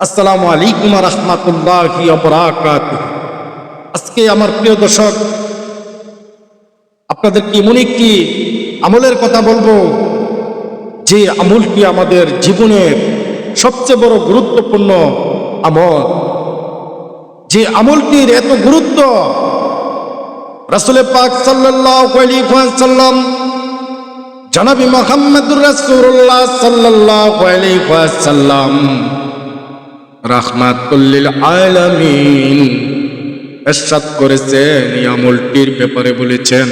আসসালামু আলাইকুম রহমতুল্লাহি আজকে আমার প্রিয় দর্শক, আপনাদেরকে এমন একটি আমলের কথা বলব, যে আমলটি আমাদের জীবনের সবচেয়ে বড় গুরুত্বপূর্ণ আমল। যে আমলটির এত গুরুত্ব রাসুলে পাক ওয়াসাল্লাম, জনাবি মোহাম্মদুর রাসূলুল্লাহ সাল্লাল্লাহু আলাইহি ওয়াসাল্লাম রাহমাতুল্লিল আলামিন এরশাদ করেছেন এই আমলটির ব্যাপারে বলেছেন,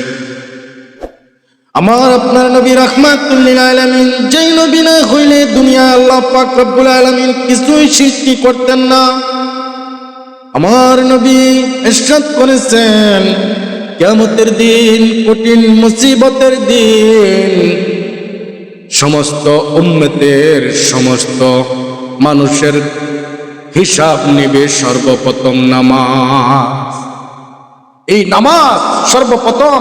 আমার আপনার নবী রাহমাতুল্লিল আলামিন যেই নবী না হইলে দুনিয়া আল্লাহ পাক রব্বুল আলামিন কিছুই সৃষ্টি করতেন না। আমার নবী এরশাদ করেছেন, কিয়ামতের দিন, কঠিন মুসিবতের দিন, সমস্ত উম্মতের, সমস্ত মানুষের হিসাব নিবে সর্বপ্রথম নামাজ। এই নামাজ সর্বপ্রথম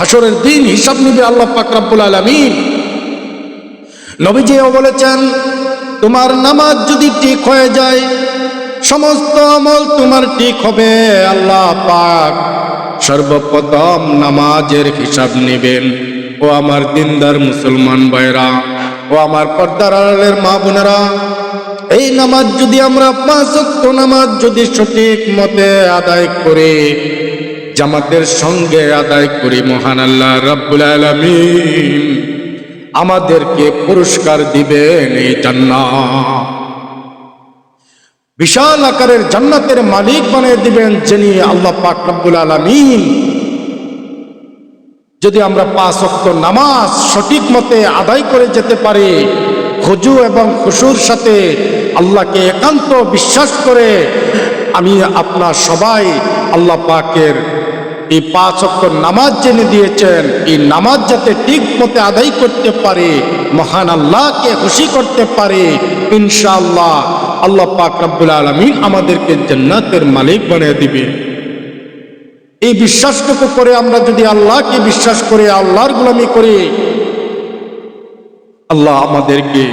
হাসরের দিন হিসাব নিবে আল্লাহ পাক রাব্বুল আলামিন। নবীজিও বলেছেন, তোমার নামাজ যদি ঠিক হয়ে যায়, সমস্ত আমল তোমার ঠিক হবে, আল্লাহ পাক সর্বপ্রথম নামাজের হিসাব নেবেন। ও আমার দিনদার মুসলমান ভাইরা, ও আমার পর্দার মা বোনেরা এই নামাজ যদি আমরা পাঁচ ওয়াক্ত নামাজ যদি সঠিক মতে আদায় করে, জামাতের সঙ্গে আদায় করি, মহান আল্লাহ রাব্বুল আলামিন আমাদেরকে পুরস্কার দিবেন এই জান্নাত। বিশাল আকারের জান্নাতের মালিক বানিয়ে দিবেন যিনি আল্লাহ পাক রব্বুল আলামিন। যদি আমরা পাঁচ অক্ত নামাজ সঠিক মতে আদায় করে যেতে পারি খুজু এবং খুশুর সাথে আল্লাহকে একান্ত বিশ্বাস করে আমি আপনার সবাই আল্লাহ পাকের এই পাঁচ অক্ত নামাজ জেনে দিয়েছেন। এই নামাজ যাতে ঠিক মতে আদায় করতে পারে, মহান আল্লাহকে খুশি করতে পারে, ইনশাআল্লাহ আল্লাহ পাক রব্বুল আলমিন আমাদেরকে জান্নাতের মালিক বানিয়ে দিবে। এই বিশ্বাসটুকু করে আমরা যদি আল্লাহকে বিশ্বাস করে, আল্লাহর গোলামি করি আল্লাহ আমাদেরকে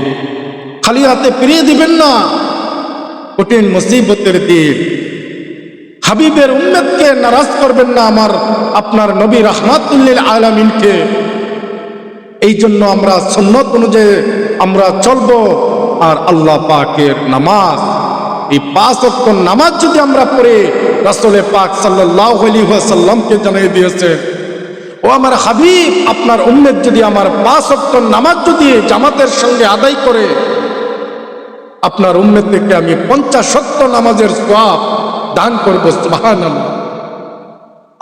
খালি হাতে ফিরিয়ে দিবেন না। কঠিন মুসিবতের দিন। হাবিবের উম্মেদকে নারাজ করবেন না আমার, আপনার নবী রহমাতুল্লিল আলামিনকে। এই জন্য আমরা সন্ন্যত অনুযায়ী আমরা চলবো আর আল্লাহ পাকের নামাজ, এই পাঁচ অক্ট নামাজ যদি আমরা পড়ে রাসলে পাক সাল্লাহ আলী সাল্লামকে জানিয়ে দিয়েছে ও আমার হাবিব, আপনার উম্মেদ যদি আমার পাঁচ অক্ট নামাজ যদি জামাতের সঙ্গে আদায় করে, আপনার উম্মেদ থেকে আমি পঞ্চাশ সত্য নামাজের সাপ দান করব মহান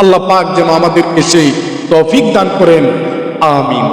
আল্লাহ পাক যেন আমাদেরকে সেই তৌফিক দান করেন, আমিন।